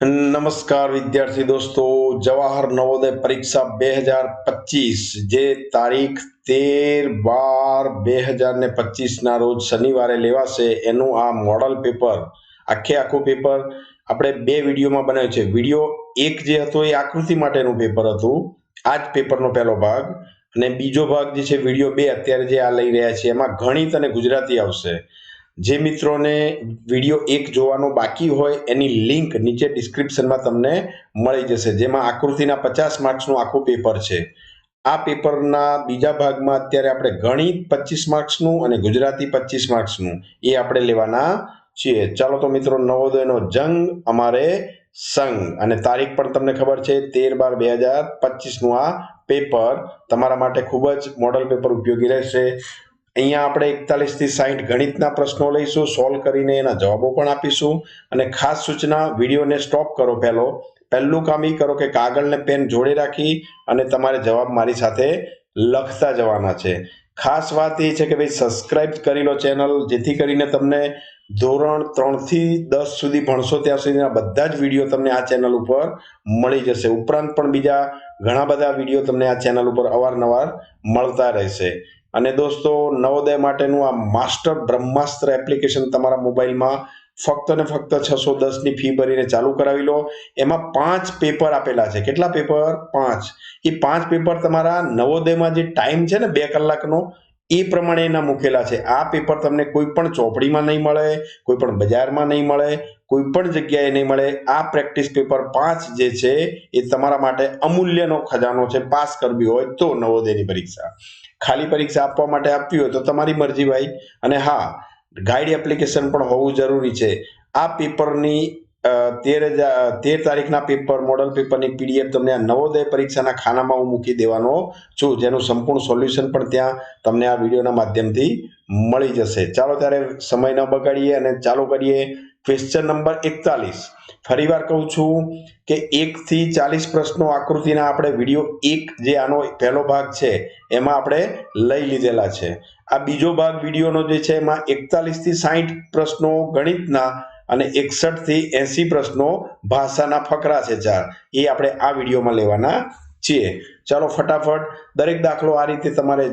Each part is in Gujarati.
નમસ્કાર વિદ્યાર્થી દોસ્તો, જવાહર નવોદય પરીક્ષા બે હજાર પચીસ, જે તારીખ તેર બાર બે હજાર ને પચીસના રોજ શનિવારે લેવાશે, એનું આ મોડલ પેપર આખે આખું પેપર આપણે બે વિડીયોમાં બનાવ્યું છે. વીડિયો એક જે હતો એ આકૃતિ માટેનું પેપર હતું, આ જ પેપરનો પહેલો ભાગ, અને બીજો ભાગ જે છે, વીડિયો બે અત્યારે જે આ લઈ રહ્યા છે એમાં ગણિત અને ગુજરાતી આવશે. જે મિત્રોને વીડિયો એક જોવાનો બાકી હોય, એની લિંક નીચે ડિસ્ક્રિપ્શનમાં તમને મળી જશે. જેમાં આકૃતિના પચાસ માર્ક્સનું આખું પેપર છે. આ પેપરના બીજા ભાગમાં અત્યારે આપણે ગણિત પચીસ માર્ક્સનું અને ગુજરાતી પચીસ માર્ક્સનું એ આપણે લેવાના છીએ. ચાલો તો મિત્રો, નવોદયનો જંગ, અમારે સંગ અને તારીખ પણ તમને ખબર છે, તેર બાર બે હજાર પચીસનું આ પેપર તમારા માટે ખૂબ જ મોડલ પેપર ઉપયોગી રહેશે. અહીંયા આપણે એકતાલીસથી સાઠ ગણિતના પ્રશ્નો લઈશું સોલ્વ કરીને એના જવાબો પણ આપીશું. અને ખાસ સૂચના, વિડીયોને સ્ટોપ કરો પહેલો. પહેલું કામ એ કરો કે કાગળને પેન જોડે રાખી અને તમારે જવાબ મારી સાથે લખતા જવાના છે. ખાસ વાત એ છે કે ભાઈ સબસ્ક્રાઇબ કરી લો ચેનલ જેથી કરીને તમને ધોરણ ત્રણથી દસ સુધી ભણશો ત્યાં સુધીના બધા જ વીડિયો તમને આ ચેનલ ઉપર મળી જશે. ઉપરાંત પણ બીજા ઘણા બધા વીડિયો તમને આ ચેનલ ઉપર અવારનવાર મળતા રહેશે. અને દોસ્તો, નવોદય માટેનું આ માસ્ટર બ્રહ્માસ્ત્ર એપ્લિકેશન તમારા મોબાઈલમાં ફક્ત ને ફક્ત છસો દસની ફી ભરીને ચાલુ કરાવી લો. એમાં પાંચ પેપર આપેલા છે. કેટલા પેપર? પાંચ. એ પાંચ પેપર તમારા નવોદયમાં જે ટાઈમ છે ને બે કલાકનો એ પ્રમાણે એના મૂકેલા છે. આ પેપર તમને કોઈ પણ ચોપડીમાં નહીં મળે, કોઈ પણ બજારમાં નહીં મળે, કોઈ પણ જગ્યાએ નહીં મળે. આ પ્રેક્ટિસ પેપર પાંચ જે છે, એ તમારા માટે અમૂલ્યનો ખજાનો છે. પાસ કરવી હોય તો નવોદયની પરીક્ષા. ખાલી પરીક્ષા આપવા માટે આપવી હોય તો તમારી મરજી ભાઈ. અને હા ગાઈડ એપ્લિકેશન પણ હોવું જરૂરી છે. આ પેપરની તેર હજાર તેર તારીખના પેપર મોડલ પેપરની પીડીએફ તમને આ નવોદય પરીક્ષાના ખાનામાં હું મૂકી દેવાનો છું. જેનું સંપૂર્ણ સોલ્યુશન પણ ત્યાં તમને આ વિડીયોના માધ્યમથી મળી જશે. ચાલો ત્યારે સમય ન બગાડીએ અને ચાલુ કરીએ. ક્વેશ્ચન નંબર એકતાલીસ. ફરીવાર કહું છું કે એકથી ચાલીસ પ્રશ્નો આકૃતિના આપણે વીડિયો એક જે આનો પહેલો ભાગ છે, એમાં આપણે લઈ લીધેલા છે. આ બીજો ભાગ વિડીયોનો જે છે, એમાં એકતાલીસથી સાહીઠ પ્રશ્નો ગણિતના અને એકસઠથી એંસી પ્રશ્નો ભાષાના ફકરા છે ચાર. એ આપણે આ વિડીયોમાં લેવાના છીએ. ચાલો ફટાફટ દરેક દાખલો આ રીતે તમારે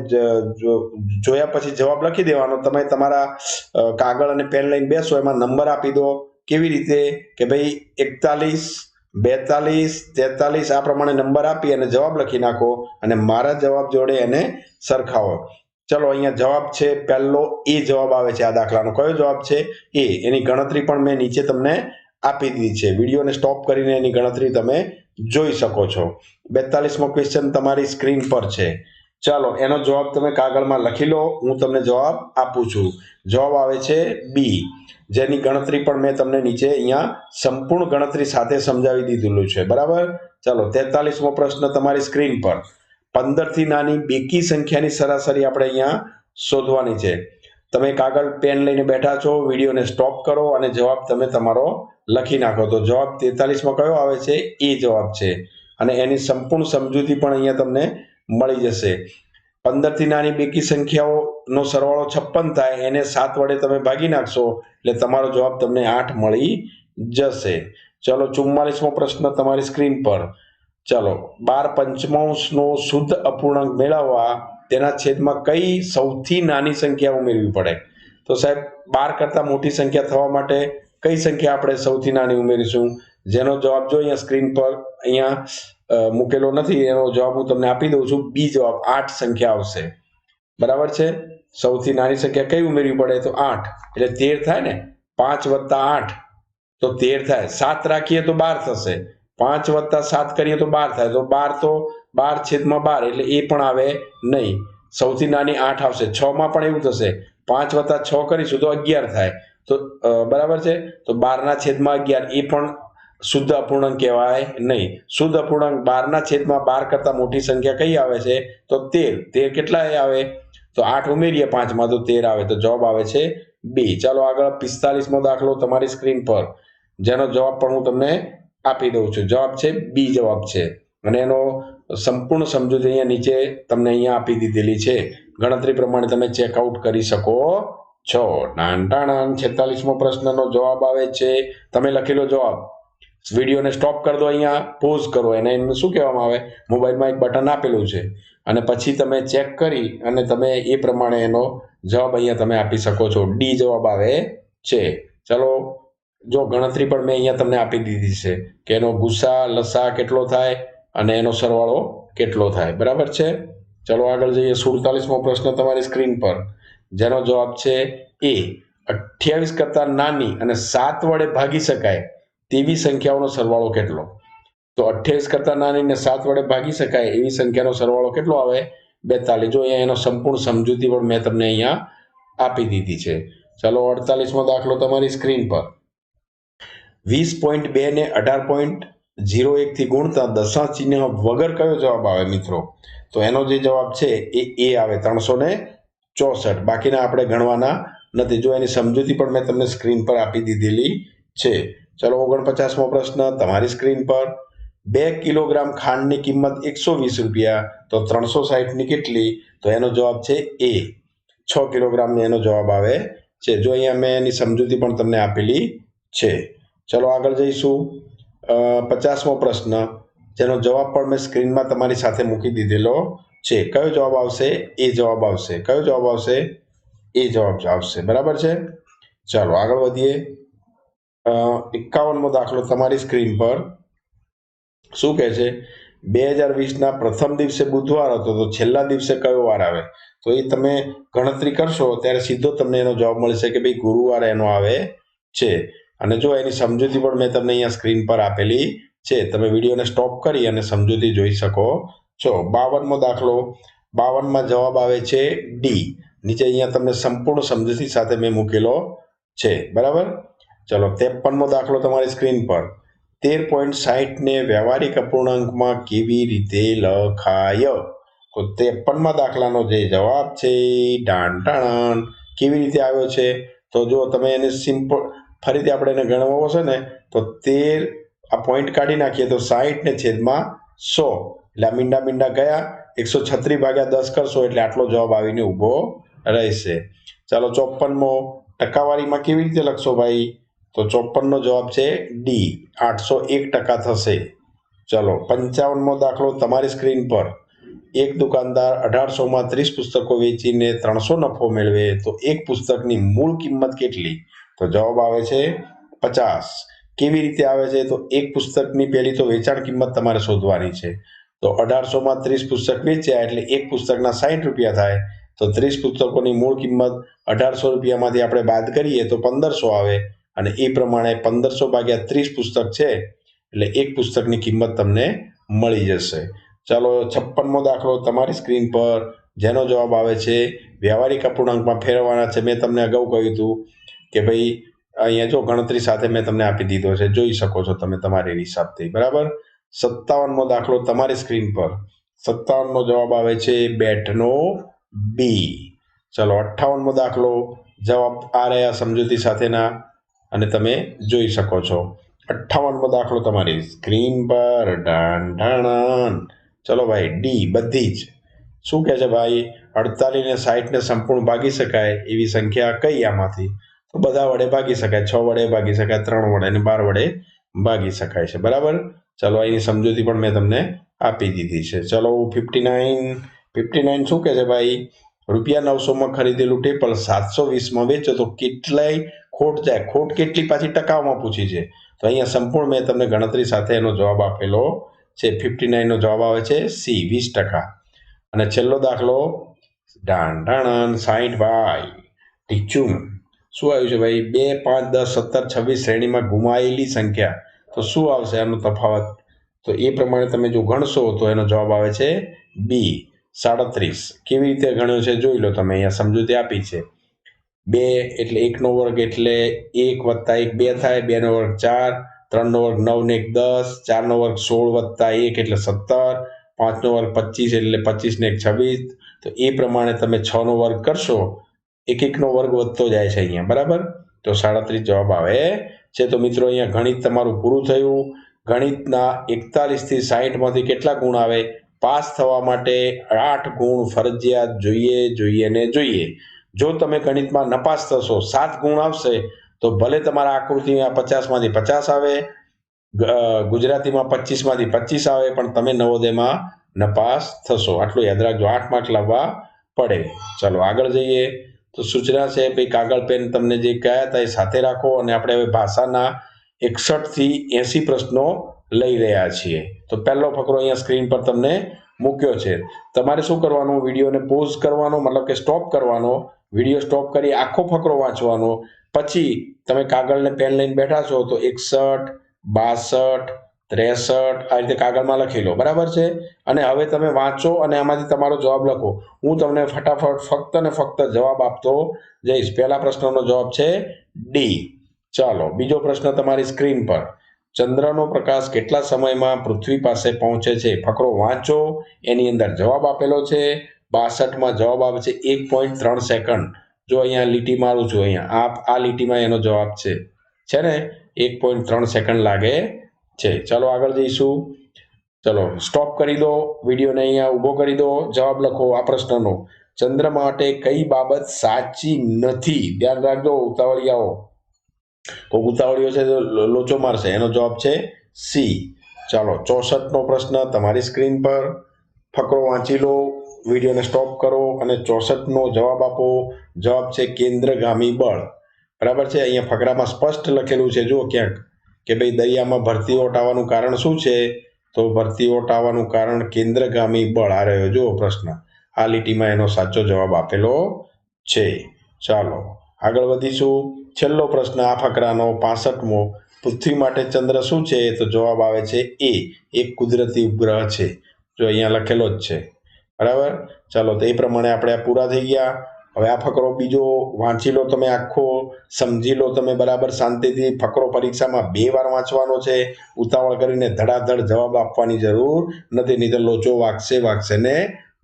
જોયા પછી જવાબ લખી દેવાનો. તમે તમારા કાગળ અને પેન લઈને બેસો, એમાં નંબર આપી દો. કેવી રીતે? કે ભાઈ એકતાલીસ, બેતાલીસ, તેતાલીસ, આ પ્રમાણે નંબર આપી અને જવાબ લખી નાખો અને મારા જવાબ જોડે એને સરખાવો. ચલો, અહીંયા જવાબ છે, પહેલો એ જવાબ આવે છે આ દાખલાનો. કયો જવાબ છે? એ. એની ગણતરી પણ મેં નીચે તમને આપી દીધી છે. વિડીયોને સ્ટોપ કરીને એની ગણતરી તમે જોઈ શકો છો. બેતાલીસમો ક્વેશ્ચન તમારી સ્ક્રીન પર છે. ચાલો, એનો જવાબ તમે કાગળમાં લખી લો. હું તમને જવાબ આપું છું. જવાબ આવે છે બી જેની ગણતરી પણ મેં તમને નીચે અહીંયા સંપૂર્ણ ગણતરી સાથે સમજાવી દીધેલું છે. બરાબર? ચાલો, તેતાલીસમો પ્રશ્ન તમારી સ્ક્રીન પર. પંદરથી નાની બેકી સંખ્યાની સરાસરી આપણે અહીંયા શોધવાની છે. તમે કાગળ પેન લઈને બેઠા છો, વિડીયોને સ્ટોપ કરો અને જવાબ તમે તમારો લખી નાખો. તો જવાબ તેતાલીસમાં કયો આવે છે? એ જવાબ છે. અને એની સંપૂર્ણ સમજૂતી પણ અહીંયા તમને મળી જશે. પંદરથી નાની બેકી સંખ્યાઓનો સરવાળો છપ્પન થાય, એને સાત વડે તમે ભાગી નાખશો, એટલે તમારો જવાબ તમને આઠ મળી જશે. ચલો, ચુમ્માલીસમો પ્રશ્ન તમારી સ્ક્રીન પર. ચલો, બાર પંચમાંશનો શુદ્ધ અપૂર્ણાંક મેળવવા તેના છેદમાં કઈ સૌથી નાની સંખ્યા ઉમેરવી પડે? તો સાહેબ, બાર કરતાં મોટી સંખ્યા થવા માટે કઈ સંખ્યા આપણે સૌથી નાની ઉમેરીશું? જેનો જવાબ જો અહીંયા સ્ક્રીન પર અહીંયા મૂકેલો નથી, એનો જવાબ હું તમને આપી દઉં છું. બી જવાબ આઠ સંખ્યા આવશે. બરાબર છે? સૌથી નાની સંખ્યા કઈ ઉમેરવી પડે? તો આઠ. એટલે તેર થાય ને? પાંચ વત્તા આઠ. તો તેર થાય. સાત રાખીએ તો બાર થશે. પાંચ વત્તા સાત કરીએ તો બાર થાય. તો બાર તો બાર છેદમાં બાર એટલે એ પણ આવે નહીં. સૌથી નાની આઠ આવશે. છમાં પણ એવું થશે. પાંચ વત્તા છ કરીશું તો અગિયાર થાય. તો બરાબર છે? તો બારના છેદમાં અગિયાર એ પણ શુદ્ધ અપૂર્ણાંક કહેવાય નહીં. શુદ્ધ અપૂર્ણાંક બારના છેદમાં બાર કરતાં મોટી સંખ્યા કઈ આવે છે? તો તેર. તેર કેટલા આવે? તો આઠ ઉમેરીએ પાંચમાં તો તેર આવે. તો જવાબ આવે છે બે. ચાલો આગળ પિસ્તાલીસમો દાખલો તમારી સ્ક્રીન પર. જેનો જવાબ પણ હું તમને આપી દઉં છું. જવાબ છે બી જવાબ છે. અને એનો સંપૂર્ણ સમજૂતી અહીંયા નીચે તમને અહીંયા આપી દીધેલી છે. ગણતરી પ્રમાણે તમે ચેકઆઉટ કરી શકો છો. નાનટાણાન છેતાલીસમો પ્રશ્નનો જવાબ આવે છે. તમે લખેલો જવાબ. વિડીયોને સ્ટોપ કરી દો અહીંયા. પોઝ કરો. એને એમને શું કહેવામાં આવે? મોબાઈલમાં એક બટન આપેલું છે. અને પછી તમે ચેક કરી અને તમે એ પ્રમાણે એનો જવાબ અહીંયા તમે આપી શકો છો. ડી જવાબ આવે છે. ચલો, જો ગણતરી પણ મેં અહીંયા તમને આપી દીધી છે કે એનો ગુસ્સા, લસા કેટલો થાય? અને એનો સરવાળો કેટલો થાય? બરાબર છે? ચલો આગળ જઈએ. સુડતાલીસમો પ્રશ્ન તમારી સ્ક્રીન પર. જેનો જવાબ છે એ. અઠ્યાવીસ કરતાં નાની અને સાત વડે ભાગી શકાય તેવી સંખ્યાઓનો સરવાળો કેટલો? તો અઠ્યાવીસ કરતાં નાની અને સાત વડે ભાગી શકાય એવી સંખ્યાનો સરવાળો કેટલો આવે? બેતાલીસ. જો અહીંયા એનો સંપૂર્ણ સમજૂતી પણ મેં તમને અહીંયા આપી દીધી છે. ચલો અડતાલીસમો દાખલો તમારી સ્ક્રીન પર. વીસ પોઈન્ટ બે ને અઢાર પોઈન્ટ ઝીરો એકથી ગુણતા દશાંશ ચિહ્ન વગર કયો જવાબ આવે મિત્રો? તો એનો જે જવાબ છે એ એ આવે ત્રણસો ને ચોસઠ. બાકીના આપણે ગણવાના નથી. જો એની સમજૂતી પણ મેં તમને સ્ક્રીન પર આપી દીધેલી છે. ચલો ઓગણપચાસમો પ્રશ્ન. તમારી સ્ક્રીન પર બે કિલોગ્રામ ખાંડની કિંમત એકસો વીસ રૂપિયા. તો ત્રણસો સાહીઠની કેટલી? તો એનો જવાબ છે એ. છ કિલોગ્રામની એનો જવાબ આવે છે. જો અહીંયા મેં એની સમજૂતી પણ તમને આપેલી છે. ચલો આગળ જઈશું. પચાસમો પ્રશ્ન. જેનો જવાબ પણ મેં સ્ક્રીનમાં તમારી સાથે મૂકી દીધેલો છે. કયો જવાબ આવશે? એ જવાબ આવશે. કયો જવાબ આવશે? એ જવાબ આવશે. બરાબર છે? ચાલો, આગળ વધીએ. એકાવનમો દાખલો તમારી સ્ક્રીન પર. શું કહે છે? બે હજાર વીસના પ્રથમ દિવસે બુધવાર હતો, તો છેલ્લા દિવસે કયો વાર આવે? તો એ તમે ગણતરી કરશો, ત્યારે સીધો તમને એનો જવાબ મળશે કે ભાઈ ગુરુવાર એનો આવે છે. અને જો એની સમજૂતી પણ મેં તમને અહીંયા સ્ક્રીન પર આપેલી છે, તમે વિડીયોને સ્ટોપ કરી અને સમજૂતી જોઈ શકો છો. બાવનમો દાખલો, બાવનમાં જવાબ આવે છે ડી નીચે અહીંયા તમને સંપૂર્ણ સમજૂતી સાથે મેં મૂકેલો છે. બરાબર? ચલો, ત્રેપનમો દાખલો તમારી સ્ક્રીન પર. તેર પોઈન્ટ સાહીઠને વ્યવહારિક અપૂર્ણાંકમાં કેવી રીતે લખાય? તો ત્રેપનમાં દાખલાનો જે જવાબ છે ડાણ ટાણ કેવી રીતે આવ્યો છે? તો જો તમે એને સિમ્પલ ફરીથી આપણે એને ગણવો છે ને, તો તેર, આ પોઈન્ટ કાઢી નાખીએ તો સાહીઠને છેદમાં સો. એટલે આ મીંડા મીંડા ગયા, એકસો છત્રીસ ભાગ્યા દસ કરશો એટલે આટલો જવાબ આવીને ઊભો રહેશે. ચાલો ચોપ્પનમો ટકાવારીમાં કેવી રીતે લખશો ભાઈ? તો ચોપ્પનનો જવાબ છે ડી આઠસો એક ટકા થશે. ચલો, પંચાવનમો દાખલો તમારી સ્ક્રીન પર. એક દુકાનદાર અઢારસોમાં ત્રીસ પુસ્તકો વેચીને ત્રણસો નફો મેળવે, તો એક પુસ્તકની મૂળ કિંમત કેટલી? તો જવાબ આવે છે પચાસ. કેવી રીતે આવે છે? તો એક પુસ્તકની પહેલી તો વેચાણ કિંમત તમારે શોધવાની છે. તો અઢારસોમાં ત્રીસ પુસ્તક વેચ્યા એટલે એક પુસ્તકના સાઠ રૂપિયા થાય. તો ત્રીસ પુસ્તકોની મૂળ કિંમત અઢારસો રૂપિયામાંથી આપણે બાદ કરીએ તો પંદરસો આવે. અને એ પ્રમાણે પંદરસો ભાગ્યા ત્રીસ પુસ્તક છે એટલે એક પુસ્તકની કિંમત તમને મળી જશે. ચાલો છપ્પનમો દાખલો તમારી સ્ક્રીન પર. જેનો જવાબ આવે છે, વ્યવહારિક અપૂર્ણાંકમાં ફેરવવાના છે. મેં તમને અગાઉ કહ્યું હતું. કે ભાઈ, અહીંયા જો ગણતરી સાથે મેં તમને આપી દીધો છે, જોઈ શકો છો તમે તમારી હિસાબથી, બરાબર? સત્તાવનમો દાખલો તમારી સ્ક્રીન પર. સત્તાવનમો જવાબ આવે છે બેટનો બી ચલો, અઠ્ઠાવનમો દાખલો, જવાબ આ રહ્યા સમજૂતી સાથેના, અને તમે જોઈ શકો છો. અઠ્ઠાવનમો દાખલો તમારી સ્ક્રીન પર, ઢાણ ઢાણ. ચલો ભાઈ ડી બધી જ. શું કહે છે ભાઈ? અડતાલીસ ને સાઠ સંપૂર્ણ ભાગી શકાય એવી સંખ્યા કઈ આમાંથી? બધા વડે ભાગી શકાય. છ વડે ભાગી શકાય, ત્રણ વડે અને બાર વડે ભાગી શકાય છે. બરાબર? ચલો, અહીંની સમજૂતી પણ મેં તમને આપી દીધી છે. ચલો ફિફ્ટી નાઇન ફિફ્ટી નાઇન શું કહે છે ભાઈ? રૂપિયા નવસોમાં ખરીદેલું ટેપલ સાતસો વીસમાં વેચો તો કેટલાય ખોટ જાય. ખોટ કેટલી પાછી ટકાઓમાં પૂછી છે? તો અહીંયા સંપૂર્ણ મેં તમને ગણતરી સાથે એનો જવાબ આપેલો છે. ફિફ્ટી નાઇનનો જવાબ આવે છે સી, વીસ ટકા. અને છેલ્લો દાખલો ડાણ ડાણ સાઠ ભાઈ ટીચુમ શું આવ્યું છે ભાઈ? બે, પાંચ, દસ, સત્તર, છવ્વીસ શ્રેણીમાં ગુમાયેલી સંખ્યા. તો શું આવશે આનો તફાવત? તો એ પ્રમાણે તમે જો ગણશો, તો એનો જવાબ આવે છે બી સાડત્રીસ. કેવી રીતે ગણ્યો છે? જોઈ લો તમે, અહીંયા સમજૂતી આપી છે. બે એટલે એકનો વર્ગ એટલે એક વત્તા એક બે થાય, બેનો વર્ગ ચાર, ત્રણનો વર્ગ નવ ને એક દસ, ચારનો વર્ગ સોળ વત્તા એક એટલે સત્તર, પાંચનો વર્ગ પચીસ એટલે પચીસ ને એક છવ્વીસ. તો એ પ્રમાણે તમે છનો વર્ગ કરશો એક એકનો વર્ગ વધતો જાય છે અહીંયા, બરાબર? તો સાડત્રીસ જવાબ આવે. છે તો મિત્રો, અહીંયા ગણિત તમારું પૂરું થયું. ગણિતના એકતાલીસથી સાહીઠમાંથી કેટલા ગુણ આવે? પાસ થવા માટે આઠ ગુણ ફરજિયાત જોઈએ જોઈએ ને જોઈએ. જો તમે ગણિતમાં નપાસ થશો, સાત ગુણ આવશે, તો ભલે તમારા આકૃતિમાં પચાસમાંથી પચાસ આવે ગુજરાતીમાં પચીસમાંથી પચીસ આવે, પણ તમે નવોદયમાં નપાસ થશો. આટલું યાદ રાખજો. આઠ માર્ક લાવવા પડે. ચાલો આગળ જઈએ. તો સૂચના છે ભાઈ કાગળ પેન તમને જે કયા હતા એ સાથે રાખો અને આપણે હવે ભાષાના એકસઠથી એંસી પ્રશ્નો લઈ રહ્યા છીએ. તો પહેલો ફકરો અહીંયા સ્ક્રીન પર તમને મૂક્યો છે. તમારે શું કરવાનું? વિડીયોને પોઝ કરવાનો, મતલબ કે સ્ટોપ કરવાનો. વીડિયો સ્ટોપ કરી આખો ફકરો વાંચવાનો. પછી તમે કાગળને પેન લઈને બેઠા છો તો એકસઠ, બાસઠ ત્રેસઠ આ રીતે કાગળમાં લખી લો. બરાબર છે? અને હવે તમે વાંચો અને આમાંથી તમારો જવાબ લખો. હું તમને ફટાફટ ફક્ત ને ફક્ત જવાબ આપતો જઈશ. પહેલા પ્રશ્નનો જવાબ છે ડી ચાલો, બીજો પ્રશ્ન તમારી સ્ક્રીન પર. ચંદ્રનો પ્રકાશ કેટલા સમયમાં પૃથ્વી પાસે પહોંચે છે? ફકરો વાંચો. એની અંદર જવાબ આપેલો છે. બાસઠમાં જવાબ આવે છે એક પોઈન્ટ ત્રણ સેકન્ડ જો અહીંયા લીટી મારું છું અહીંયા. આ આ લીટીમાં એનો જવાબ છે. છે ને? એક પોઈન્ટ ત્રણ સેકન્ડ લાગે. છે. ચાલો આગળ જઈશું. ચલો સ્ટોપ કરી દો. વિડીયોને અહીંયા ઊભો કરી દો. જવાબ લખો આ પ્રશ્નનો. ચંદ્ર માટે કઈ બાબત સાચી નથી? ધ્યાન રાખજો, ઉતાવળિયાઓ. કોઈ ઉતાવળીઓ છે તો લોચો મારશે. એનો જવાબ છે સી. ચાલો, ચોસઠનો પ્રશ્ન તમારી સ્ક્રીન પર. ફકરો વાંચી લો. વિડીયોને સ્ટોપ કરો અને ચોસઠનો જવાબ આપો. જવાબ છે કેન્દ્રગામી બળ. બરાબર છે? અહીંયા ફકરામાં સ્પષ્ટ લખેલું છે. જુઓ ક્યાંક. કે ભાઈ દરિયામાં ભરતી ઓટાવાનું કારણ શું છે? તો ભરતી ઓટાવાનું કારણ કેન્દ્રગામી બળ. આ રહ્યો જુઓ પ્રશ્ન. આ લીટીમાં એનો સાચો જવાબ આપેલો છે. ચાલો, આગળ વધીશું. છેલ્લો પ્રશ્ન, આ ફકરાનો પાસઠમો. પૃથ્વી માટે ચંદ્ર શું છે? તો જવાબ આવે છે એ. એક કુદરતી ઉપગ્રહ છે. જો અહીંયા લખેલો જ છે. બરાબર? ચાલો, તો એ પ્રમાણે આપણે આ પૂરા થઈ ગયા. હવે આ ફકરો બીજો વાંચી લો તમે આખો, સમજી લો તમે બરાબર શાંતિથી ફકરો પરીક્ષામાં બે વાર વાંચવાનો છે. ઉતાવળ કરીને ધડાધડ જવાબ આપવાની જરૂર નથી, નહીં તો લોચો વાગશે વાગશે ને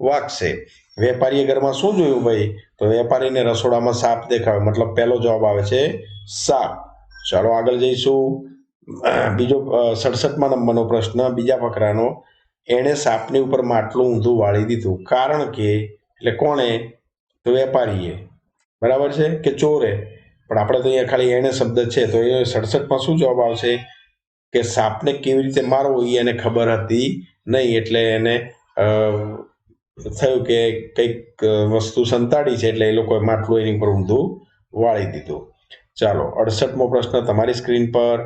વાગશે. વેપારીએ ઘરમાં શું જોયું ભાઈ? તો વેપારીને રસોડામાં સાપ દેખાયો. મતલબ પહેલો જવાબ આવે છે, સાપ. ચાલો આગળ જઈશું. બીજો સડસઠમાં નંબરનો પ્રશ્ન, બીજા ફકરાનો. એણે સાપની ઉપર માટલું ઊંધું વાળી દીધું. કારણ કે, એટલે કોણે? વેપારીએ. બરાબર છે? કે ચોરે. પણ આપણે તો અહીંયા ખાલી એણે શબ્દ છે, તો એ સડસઠમાં શું જવાબ આવશે? કે સાપને કેવી રીતે મારવો એ એને ખબર હતી નહીં, એટલે એને થયું કે કંઈક વસ્તુ સંતાડી છે, એટલે એ લોકોએ માટલું એની ઉપર ઊંધું વાળી દીધું. ચાલો, અડસઠમો પ્રશ્ન તમારી સ્ક્રીન પર.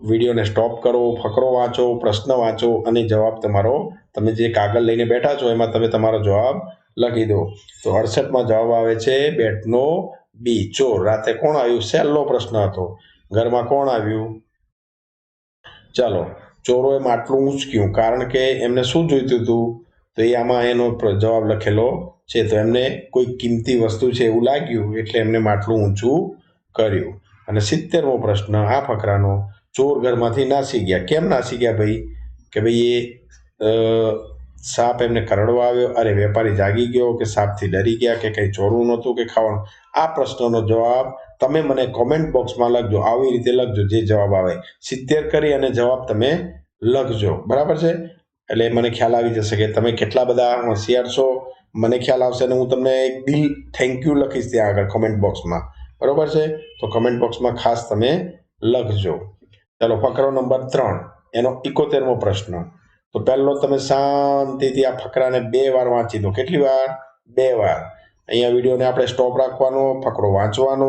વિડીયોને સ્ટોપ કરો, ફકરો વાંચો, પ્રશ્ન વાંચો, અને જવાબ તમારો, તમે જે કાગળ લઈને બેઠા છો, એમાં તમે તમારો જવાબ લખી દો તો અડસઠમાં જવાબ આવે છે બેટનો બી. ચોર રાતે કોણ આવ્યું? સહેલો પ્રશ્ન હતો. ઘરમાં કોણ આવ્યું? ચાલો, ચોરોએ માટલું ઊંચક્યું કારણ કે એમને શું જોઈતું હતું? તો એ આમાં એનો જવાબ લખેલો છે. તો એમને કોઈ કિંમતી વસ્તુ છે એવું લાગ્યું એટલે એમને માટલું ઊંચું કર્યું. અને સિત્તેરમો પ્રશ્ન, આ ફકરાનો ચોર ઘરમાંથી નાસી ગયા. કેમ નાસી ગયા ભાઈ? કે ભાઈ એ સાપ એમને કરડવા આવ્યો અરે વેપારી જાગી ગયો કે સાપથી ડરી ગયા કે કંઈ ચોરવું નહોતું કે ખાવાનું. આ પ્રશ્નનો જવાબ તમે મને કોમેન્ટ બોક્સમાં લખજો. આવી રીતે લખજો જે જવાબ આવે. સિત્તેર કરી અને જવાબ તમે લખજો. બરાબર છે? એટલે મને ખ્યાલ આવી જશે કે તમે કેટલા બધા? હોશિયાર છો મને ખ્યાલ આવશે અને હું તમને એક દિલ થેન્ક યુ લખીશ ત્યાં આગળ કોમેન્ટ બોક્સમાં બરાબર છે? તો કમેન્ટ બોક્સમાં ખાસ તમે લખજો. ચાલો, ફકરો નંબર ત્રણ. એનો ઇકોતેરમો પ્રશ્ન. તો પહેલો તમે શાંતિથી આ ફકરાને બે વાર વાંચી દો કેટલી વાર? બે વાર. અહીંયા વિડીયોને આપણે સ્ટોપ રાખવાનો, ફકરો વાંચવાનો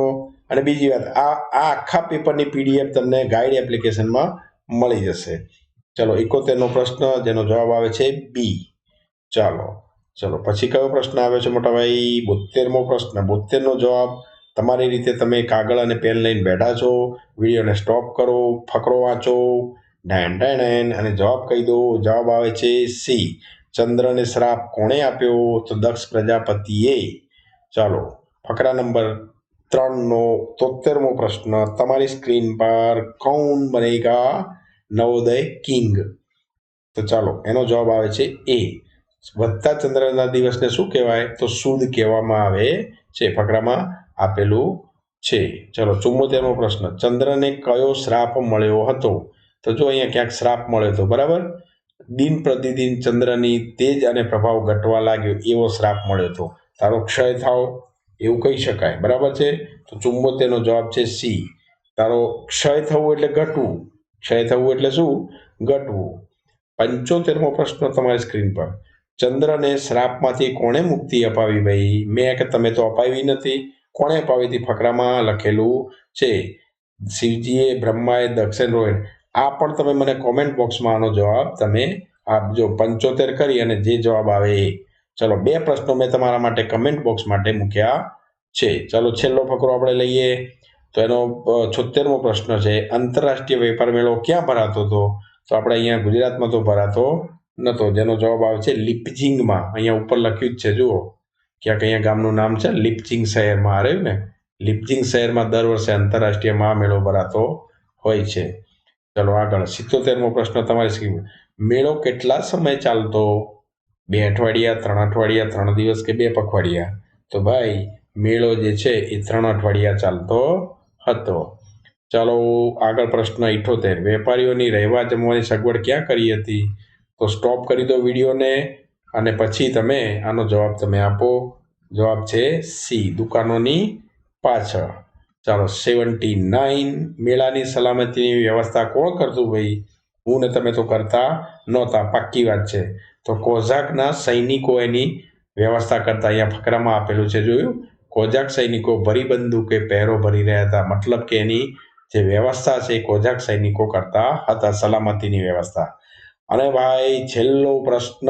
અને બીજી વાત, આ આ આખા પેપરની પીડીએફ તમને ગાઈડ એપ્લિકેશનમાં મળી જશે. ચલો ઇકોતેરનો પ્રશ્ન, જેનો જવાબ આવે છે બી ચાલો, ચલો, પછી કયો પ્રશ્ન આવે છે મોટા ભાઈ? બોતેરમો પ્રશ્ન. બોતેરનો જવાબ, તમારી રીતે તમે કાગળ અને પેન લઈને બેઠા છો, વિડીયોને સ્ટોપ કરો, ફકરો વાંચો ડાયન ડાયન અને જવાબ કહી દો. જવાબ આવે છે સી. ચંદ્રને શ્રાપ કોણે આપ્યો? તો દક્ષ પ્રજાપતિએ. ચાલો, ફકરા નંબર ત્રણનો તોતેરમો પ્રશ્ન. તમારી સ્ક્રીન પર કૌન બનેગા? નવોદય કિંગ. તો ચાલો, એનો જવાબ આવે છે એ. વધતા ચંદ્રના દિવસને શું કહેવાય? તો સુદ કહેવામાં આવે છે. ફકરામાં આપેલું છે. ચલો ચુમ્મોતેરમો પ્રશ્ન. ચંદ્રને કયો શ્રાપ મળ્યો હતો? તો જો અહીંયા ક્યાંક શ્રાપ મળ્યો તો બરાબર? દિન પ્રતિદિન ચંદ્રની તેજ અને પ્રભાવ ઘટવા લાગ્યો એવો શ્રાપ મળ્યો હતો તારો ક્ષય થાવ એવું કહી શકાય. બરાબર છે? તો ચુંબોતેરનો જવાબ છે સી. તારો ક્ષય થવું એટલે ઘટવું. ક્ષય થવું એટલે શું? ઘટવું. પંચોતેરમો પ્રશ્ન તમારી સ્ક્રીન પર. ચંદ્રને શ્રાપમાંથી કોણે મુક્તિ અપાવી ભાઈ? મેં કે તમે તો અપાવી નથી. કોણે અપાવી હતી? ફકરામાં લખેલું છે. શિવજીએ, બ્રહ્માએ દક્ષિણ રોય આ પણ તમે મને કોમેન્ટ બોક્સમાં આનો જવાબ તમે આપજો પંચોતેર કરી અને જે જવાબ આવે એ. ચલો, બે પ્રશ્નો મેં તમારા માટે કમેન્ટ બોક્સ માટે મૂક્યા છે. ચલો, છેલ્લો ફકરો આપણે લઈએ. તો એનો છોતેરમો પ્રશ્ન છે આંતરરાષ્ટ્રીય વેપાર મેળો ક્યાં ભરાતો હતો? તો આપણે અહીંયા ગુજરાતમાં તો ભરાતો નહોતો જેનો જવાબ આવે છે, લિપજિંગમાં. અહીંયા ઉપર લખ્યું જ છે, જુઓ. ક્યાંક અહીંયા ગામનું નામ છે, લિપજિંગ શહેરમાં. આવ્યું ને? લિપજિંગ શહેરમાં દર વર્ષે આંતરરાષ્ટ્રીય મહામેળો ભરાતો હોય છે. ચલો આગળ. સિત્તોતેરમો પ્રશ્ન તમારી સ્કીમ મેળો કેટલા સમય ચાલતો? બે અઠવાડિયા, ત્રણ અઠવાડિયા, ત્રણ દિવસ કે બે પખવાડિયા? તો ભાઈ, મેળો જે છે એ ત્રણ અઠવાડિયા ચાલતો હતો. ચાલો, આગળ પ્રશ્ન ઇઠોતેર. વેપારીઓની રહેવા જમવાની સગવડ ક્યાં કરી હતી? તો સ્ટોપ કરી દો વિડીયોને અને પછી તમે આનો જવાબ તમે આપો. જવાબ છે સી, દુકાનોની પાછળ. ચાલો સેવન્ટી નાઇન મેળાની સલામતીની વ્યવસ્થા કોણ કરતું ભાઈ? હું ને તમે તો કરતા નહોતા, પાક્કી વાત છે. તો કોઝાકના સૈનિકો એની વ્યવસ્થા કરતા અહીંયા ફકરામાં આપેલું છે, જોયું? કોઝાક સૈનિકો ભરી બંદૂકે પહેરો ભરી રહ્યા હતા. મતલબ કે એની જે વ્યવસ્થા છે એ કોઝાક સૈનિકો કરતા હતા, સલામતીની વ્યવસ્થા. અને ભાઈ, છેલ્લો પ્રશ્ન.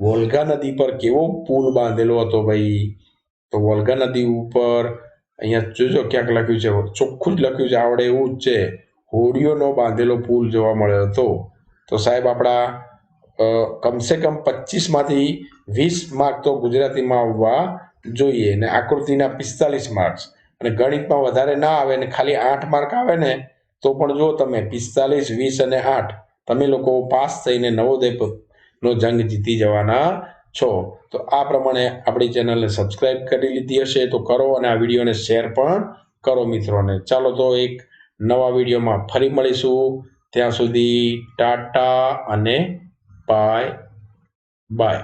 વોલ્ગા નદી પર કેવો પુલ બાંધેલો હતો ભાઈ? તો વોલ્ગા નદી ઉપર અહીંયા જોજો ક્યાંક લખ્યું છે. ચોખ્ખું જ લખ્યું છે. આવડે એવું જ છે. હોડીઓનો બાંધેલો પુલ જોવા મળ્યો હતો. તો સાહેબ આપણા કમસે કમ પચીસમાંથી વીસ માર્ક તો ગુજરાતીમાં આવવા જોઈએ ને આકૃતિના પિસ્તાલીસ માર્ક્સ. અને ગણિતમાં વધારે ના આવે ને ખાલી આઠ માર્ક આવે ને, તો પણ જો તમે પિસ્તાલીસ, વીસ અને આઠ, તમે લોકો પાસ થઈને નવોદયનો જંગ જીતી જવાના છો. તો આ પ્રમાણે આપણી ચેનલને સબસ્ક્રાઈબ કરી લીધી હશે તો કરો અને આ વિડીયોને શેર પણ કરો મિત્રોને. ચાલો તો એક નવા વિડીયોમાં ફરી મળીશું. ત્યાં સુધી ટાટા અને બાય બાય